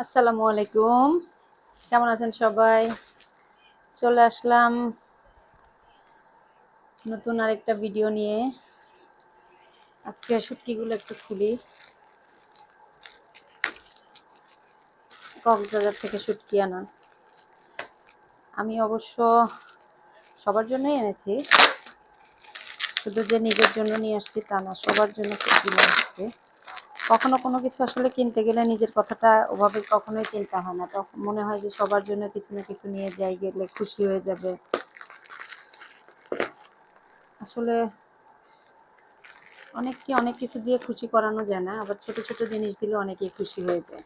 আসসালামু আলাইকুম। কেমন আছেন সবাই? চলে আসলাম নতুন আরেকটা ভিডিও নিয়ে। আজকে শুটকিগুলো একটু খুলি। কক্সবাজার থেকে শুটকি আনা আমি অবশ্য সবার জন্যই এনেছি। শুধু যে নিজের জন্য নিয়ে আসছি তা না, সবার জন্য শুটকি নিয়ে আসছি কখনো কোনো কিছু আসলে কিনতে গেলে নিজের কথাটা ওভাবে কখনোই চিন্তা হয় না। তখন মনে হয় যে সবার জন্য কিছু না কিছু নিয়ে যাই গেলে খুশি হয়ে যাবে। আসলে অনেককে অনেক কিছু দিয়ে খুশি করানো যায় না, আবার ছোট ছোট জিনিস দিলে অনেকেই খুশি হয়ে যায়।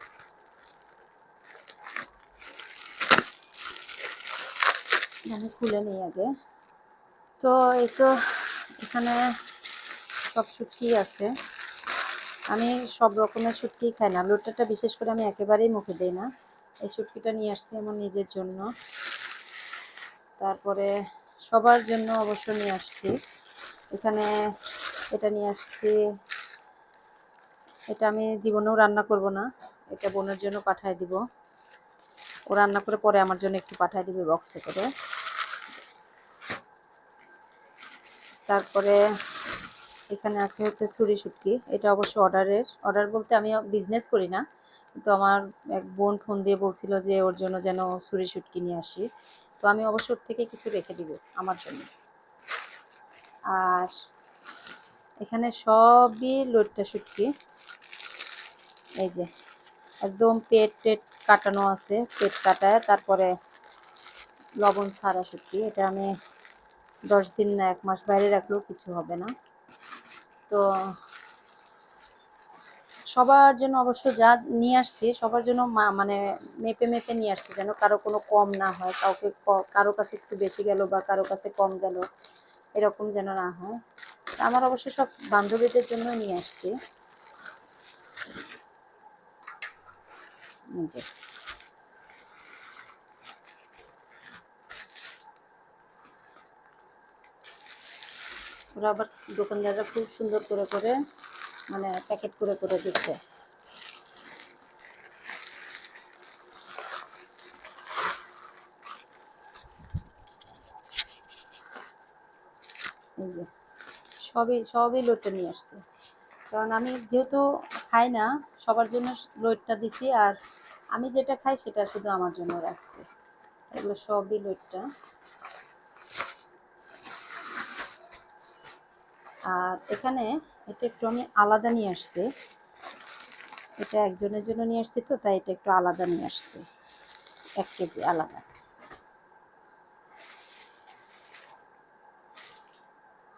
আমি খুলে নিই আগে। তো এই তো এখানে সব শুটকি আছে। আমি সব রকমের শুটকি খাই না। লোটাটা বিশেষ করে আমি একেবারেই মুখে দিই না। এই শুটকিটা নিয়ে আসছি আমার নিজের জন্য। তারপরে সবার জন্য অবশ্য নিয়ে আসছি। এখানে এটা নিয়ে আসছি। এটা আমি জীবনেও রান্না করব না। এটা বোনের জন্য পাঠায় দিব। ও রান্না করে পরে আমার জন্য একটু পাঠায় দিবে বক্সে করে। তারপরে এখানে আছে হচ্ছে ছুরি শুটকি। এটা অবশ্য অর্ডারের অর্ডার বলতে আমি বিজনেস করি না। কিন্তু আমার এক বোন ফোন দিয়ে বলছিল যে ওর জন্য যেন ছুরি শুটকি নিয়ে আসি। তো আমি অবশ্য থেকে কিছু রেখে দিব আমার জন্য। আর এখানে সবই লোটটা শুটকি। এই যে একদম পেট টেট কাটানো আছে, পেট কাটায়। তারপরে লবণ ছাড়া শুটকি। এটা আমি দশ দিন না, এক মাস বাইরে রাখলেও কিছু হবে না। তো সবার জন্য অবশ্য যা নিয়ে আসছি, সবার জন্য মা মানে মেপে মেপে নিয়ে আসছি যেন কারও কোনো কম না হয়, কাউকে কারও কাছে একটু বেশি গেল বা কারও কাছে কম গেল, এরকম যেন না হয়। আমার অবশ্য সব বান্ধবীদের জন্য নিয়ে আসছি। ওরা আবার দোকানদাররা খুব সুন্দর করে করে মানে প্যাকেট করে করে দিচ্ছে। সবই সবই লোডটা নিয়ে আসছে। কারণ আমি যেহেতু খাই না, সবার জন্য লোডটা দিছি, আর আমি যেটা খাই সেটা শুধু আমার জন্য রাখছি। এগুলো সবই লোডটা আর এখানে এটা একটু আমি আলাদা নিয়ে আসছি। এটা একজনের জন্য নিয়ে আসছি তো, তাই এটা একটু আলাদা নিয়ে আসছি। এক কেজি আলাদা।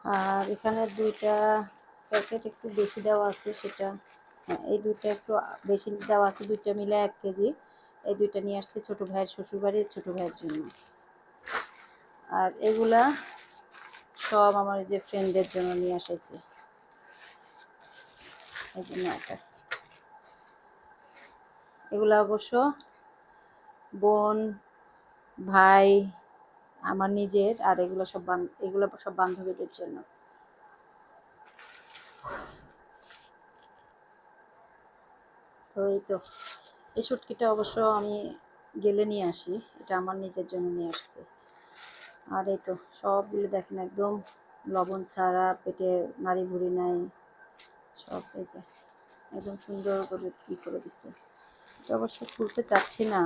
আর এখানে দুইটা প্যাকেট একটু বেশি দেওয়া আছে, সেটা হ্যাঁ এই দুইটা একটু বেশি দেওয়া আছে, দুইটা মিলে এক কেজি। এই দুইটা নিয়ে আসছে ছোটো ভাইয়ের শ্বশুরবাড়ির ছোটো ভাইয়ের জন্য। আর এগুলা সব আমার যে ফ্রেন্ডের জন্য নিয়ে এসেছি এই এগুলো অবশ্য বোন, ভাই, আমার নিজের, আর এগুলো সব এগুলো সব বান্ধবীদের জন্য। তো এই তো। এই সুটকিটা অবশ্য আমি গেলে নিয়ে আসি। এটা আমার নিজের জন্য নিয়ে আসছি। আর এই তো, সবগুলো দেখেন একদম লবণ ছাড়া পেটে নাড়ি ভুড়ি নাই, সব এই যে একদম সুন্দর করে কী করে দিচ্ছে এটা অবশ্য খুলতে চাচ্ছি না।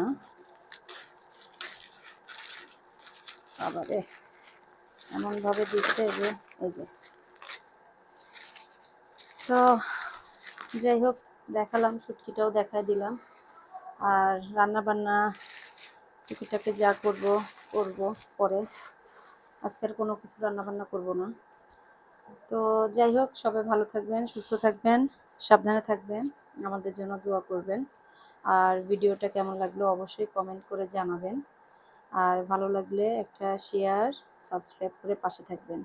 আবারে এমনভাবে দিচ্ছে যে এই যে। তো যাই হোক, দেখালাম, সুটকিটাও দেখাই দিলাম। আর রান্না বান্না টুকিটাকে যা করব করব পরে। আজকের কোনো কিছু রান্না বান্না করব না। তো যাই হোক, সবাই ভালো থাকবেন, সুস্থ থাকবেন, সাবধানে থাকবেন, আমাদের জন্য দোয়া করবেন। আর ভিডিওটা কেমন লাগল অবশ্যই কমেন্ট করে জানাবেন। আর ভালো লাগলে একটা শেয়ার সাবস্ক্রাইব করে পাশে থাকবেন।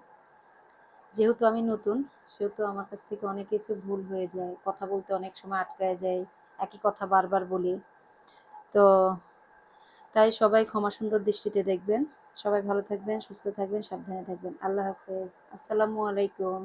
যেহেতু আমি নতুন, সেহেতু আমার কাছ থেকে অনেক কিছু ভুল হয়ে যায়, কথা বলতে অনেক সময় আটকায় যায়, একই কথা বারবার বলি। তো তাই সবাই ক্ষমা সুন্দর দৃষ্টিতে দেখবেন। সবাই ভালো থাকবেন, সুস্থ থাকবেন, সাবধানে থাকবেন। আল্লাহ হাফেজ। আসসালামু আলাইকুম।